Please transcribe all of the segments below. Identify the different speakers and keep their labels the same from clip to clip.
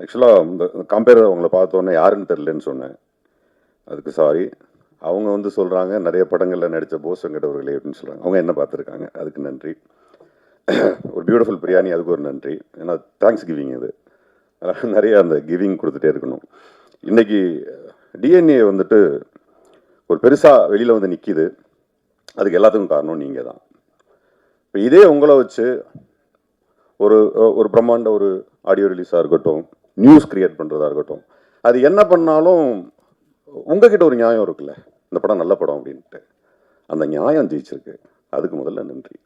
Speaker 1: ஆக்சுவலாக இந்த கம்பேர் அவங்கள பார்த்தோன்னே யாருன்னு தெரிலன்னு சொன்னேன். அதுக்கு சாரி அவங்க வந்து சொல்கிறாங்க நிறைய படங்களில் நடித்த போஸ் வெங்கடவர்களே அப்படின்னு சொல்கிறாங்க அவங்க என்ன பார்த்துருக்காங்க? அதுக்கு நன்றி. ஒரு பியூட்டிஃபுல் பிரியாணி அதுக்கு ஒரு நன்றி. ஏன்னா தேங்க்ஸ் கிவிங் இது நிறைய அந்த கிவிங் கொடுத்துட்டே இருக்கணும். இன்றைக்கி டிஎன்ஏ வந்துட்டு ஒரு பெருசாக வெளியில் வந்து நிற்கிது அதுக்கு எல்லாத்துக்கும் காரணம் நீங்கள் தான் இப்போ இதே உங்களை வச்சு ஒரு ஒரு பிரம்மாண்ட ஒரு ஆடியோ ரிலீஸாக இருக்கட்டும் நியூஸ் கிரியேட் பண்ணுறதா இருக்கட்டும். அது என்ன பண்ணாலும் உங்ககிட்ட ஒரு நியாயம் இருக்குல்ல இந்த படம் நல்ல படம் அப்படின்ட்டு. அந்த நியாயம் ஜெயிச்சிருக்கு. அதுக்கு முதல்ல நன்றி.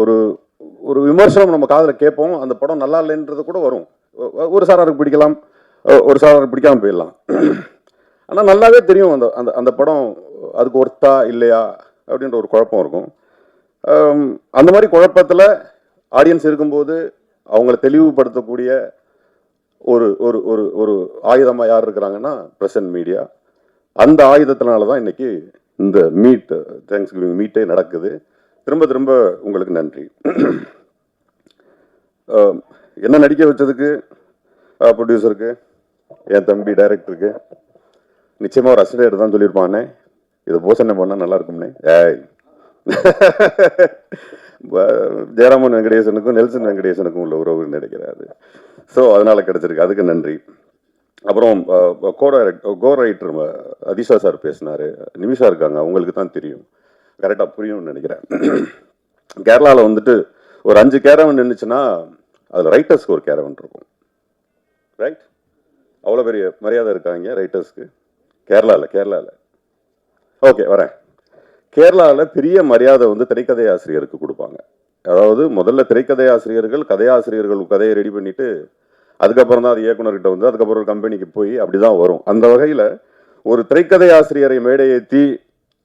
Speaker 1: ஒரு ஒரு விமர்சனம் நம்ம காதில் கேட்போம் அந்த படம் நல்லா இல்லைன்றது கூட வரும். ஒரு சாராருக்கு பிடிக்கலாம் ஒரு சாராருக்கு பிடிக்காமல் போயிடலாம். ஆனால் நல்லாவே தெரியும் அந்த அந்த அந்த படம் அதுக்கு ஒர்த்தா இல்லையா அப்படின்ற ஒரு குழப்பம் இருக்கும். அந்த மாதிரி குழப்பத்தில் ஆடியன்ஸ் இருக்கும்போது அவங்கள தெளிவுபடுத்தக்கூடிய ஒரு ஒரு ஒரு ஒரு ஆயுதமாக யார் இருக்கிறாங்கன்னா பிரசன்ட் மீடியா. அந்த ஆயுதத்தினால தான் இன்றைக்கி இந்த மீட் தேங்க்ஸ் கிவிங் மீட்டே நடக்குது. திரும்ப திரும்ப உங்களுக்கு நன்றி. என்ன நடிக்க வச்சதுக்கு? ப்ரொடியூசருக்கு என் தம்பி டைரக்டருக்கு நிச்சயமாக ஒரு அசிடேட் தான் சொல்லியிருப்பானே. இதை போசனை பண்ணால் நல்லா இருக்கும்னே. ஏய். ஜெயராமன் வெங்கடேசனுக்கும் நெல்சன் வெங்கடேசனுக்கும் உள்ள உறவு நினைக்கிறாரு. ஸோ அதனால் கிடைச்சிருக்கு. அதுக்கு நன்றி. அப்புறம் co co writer Athisha sir பேசினார். நிமிஷா இருக்காங்க. அவங்களுக்கு தான் தெரியும். கரெக்டாக புரியும்னு நினைக்கிறேன். கேரளாவில் வந்துட்டு ஒரு அஞ்சு கேரவன் நின்றுச்சுன்னா அதில் ரைட்டர்ஸ்க்கு ஒரு கேரவன் இருக்கும். ரைட் அவ்வளோ பெரிய மரியாதை இருக்காங்க ரைட்டர்ஸ்க்கு கேரளாவில் கேரளாவில் ஓகே வரேன். கேரளாவில் பெரிய மரியாதை வந்து திரைக்கதை ஆசிரியருக்கு கொடுப்பாங்க. அதாவது முதல்ல திரைக்கதை ஆசிரியர்கள் கதையாசிரியர்கள் கதையை ரெடி பண்ணிட்டு அதுக்கப்புறம் தான் அது இயக்குனர்கிட்ட வந்து அதுக்கப்புறம் ஒரு கம்பெனிக்கு போய் அப்படி தான் வரும். அந்த வகையில் ஒரு திரைக்கதை ஆசிரியரை மேடை ஏற்றி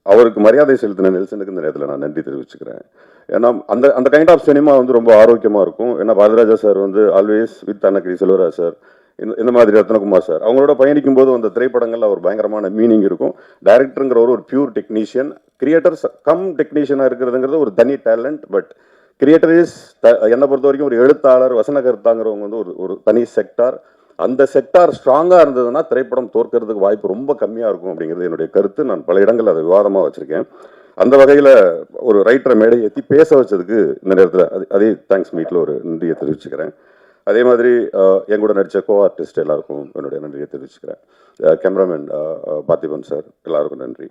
Speaker 1: அவருக்கு மரியாதை செலுத்தின நெல்சனுக்கு இந்த நேரத்தில் நான் நன்றி தெரிவிச்சுக்கிறேன். ஏன்னா அந்த அந்த கைண்ட் ஆஃப் சினிமா வந்து ரொம்ப ஆரோக்கியமாக இருக்கும். ஏன்னா பாரதிராஜா சார் வந்து always with Annagiri Selvaraj sir இந்த இந்த மாதிரி ரத்னகுமார் சார் அவங்களோட பயணிக்கும் போது அந்த திரைப்படங்கள்ல ஒரு பயங்கரமான மீனிங் இருக்கும். டைரக்டருங்கிற ஒரு ஒரு பியூர் டெக்னீஷியன் கிரியேட்டர்ஸ் கம் டெக்னீஷியனாக இருக்கிறதுங்கிறது ஒரு தனி டேலண்ட் பட் கிரியேட்டர் இஸ் என்னை பொறுத்த வரைக்கும் ஒரு எழுத்தாளர் வசன கருத்தாங்கிறவங்க வந்து ஒரு ஒரு தனி செக்டார் அந்த செக்டார் ஸ்ட்ராங்காக இருந்ததுன்னா திரைப்படம் தோற்கிறதுக்கு வாய்ப்பு ரொம்ப கம்மியாக இருக்கும் அப்படிங்கிறது என்னுடைய கருத்து. நான் பல இடங்களில் அதை விவாதமாக வச்சுருக்கேன். அந்த வகையில் ஒரு ரைட்டரை மேடை ஏற்றி பேச வச்சதுக்கு இந்த நேரத்தில் அது அதே தேங்க்ஸ் மீட்டில் ஒரு நன்றியை தெரிவிச்சுக்கிறேன். அதே மாதிரி என் கூட நடித்த கோ ஆர்டிஸ்ட் எல்லாருக்கும் என்னுடைய நன்றியை தெரிவிச்சுக்கிறேன். கேமராமேன் பார்த்திபன் சார் எல்லாருக்கும் நன்றி.